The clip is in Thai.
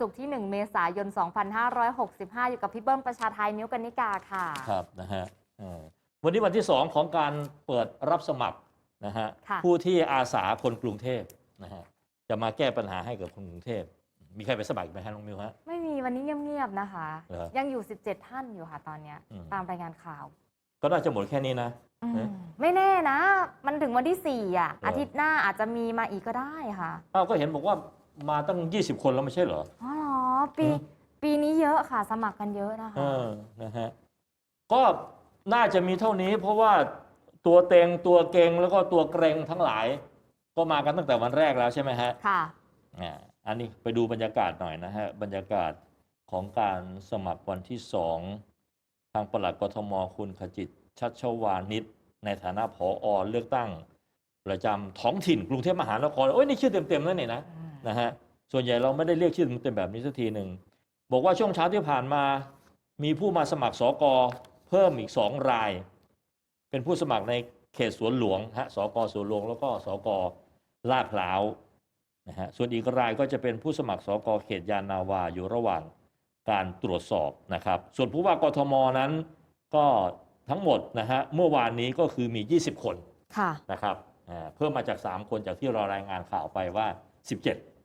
ศุกร์ที่ 1 เมษายน 2565 อยู่กับพี่เบิ้มประชาไทยนิ้วกันนิกาค่ะ ครับนะฮะเอ่อวันนี้วันที่สองของการเปิดรับสมัครนะฮะค่ะ ผู้ที่อาสาคนกรุงเทพนะฮะจะมาแก้ปัญหาให้กับคนกรุงเทพ มีใครไปสมัครอีกไหมฮะน้องมิวฮะ ไม่มีวันนี้เงียบๆนะคะ เหรอยังอยู่ 17 ท่านอยู่ค่ะตอนเนี้ยอืม ตามรายงานข่าวก็น่าจะหมดแค่นี้นะ อืมเอ๊ะไม่แน่นะ มันถึงวันที่ 4 อะ เหรออ อาทิตย์หน้าอาจจะมีมาอีกก็ได้ค่ะ อ้าวก็เห็นบอกว่า มาตั้ง 20 คนแล้วไม่ใช่เหรอ อ๋อเหรอปีเนอะปีนี้เยอะค่ะสมัครกันเยอะนะคะ เออนะฮะก็น่าจะมีเท่านี้ เพราะว่าตัวเต็งตัวเก่งแล้วก็ตัวเกรงทั้งหลาย ก็มากันตั้งแต่วันแรกแล้วใช่ไหมฮะ ค่ะ อ่าอันนี้ไปดูบรรยากาศหน่อยนะฮะ บรรยากาศของการสมัครวันที่สองทางปลัดกทมคุณขจิตชัชวานิชในฐานะผออเลือกตั้ง ประจำท้องถิ่นกรุงเทพมหานคร โอ้ยนี่ชื่อเต็มๆนั่นนี่นะ อืม นะฮะส่วนใหญ่เราไม่ได้เรียกชื่อเต็มๆแบบนี้สักทีหนึ่งบอกว่าช่วงเช้าที่ผ่านมา มีผู้มาสมัครสกเพิ่มอีกสองราย เป็นผู้สมัครในเขตสวนหลวงฮะสกสวนหลวงแล้วก็สกลาดพร้าวนะฮะส่วนอีกรายก็จะเป็นผู้สมัครสกเขตยานนาวาอยู่ระหว่างการตรวจสอบนะครับ ส่วนผู้ว่ากทมนั้นก็ทั้งหมดนะฮะเมื่อวานนี้ก็คือมี 20 คนค่ะนะครับอ่าเพิ่มมาจาก 3 คนจากที่เรารายงานข่าวไปว่า 17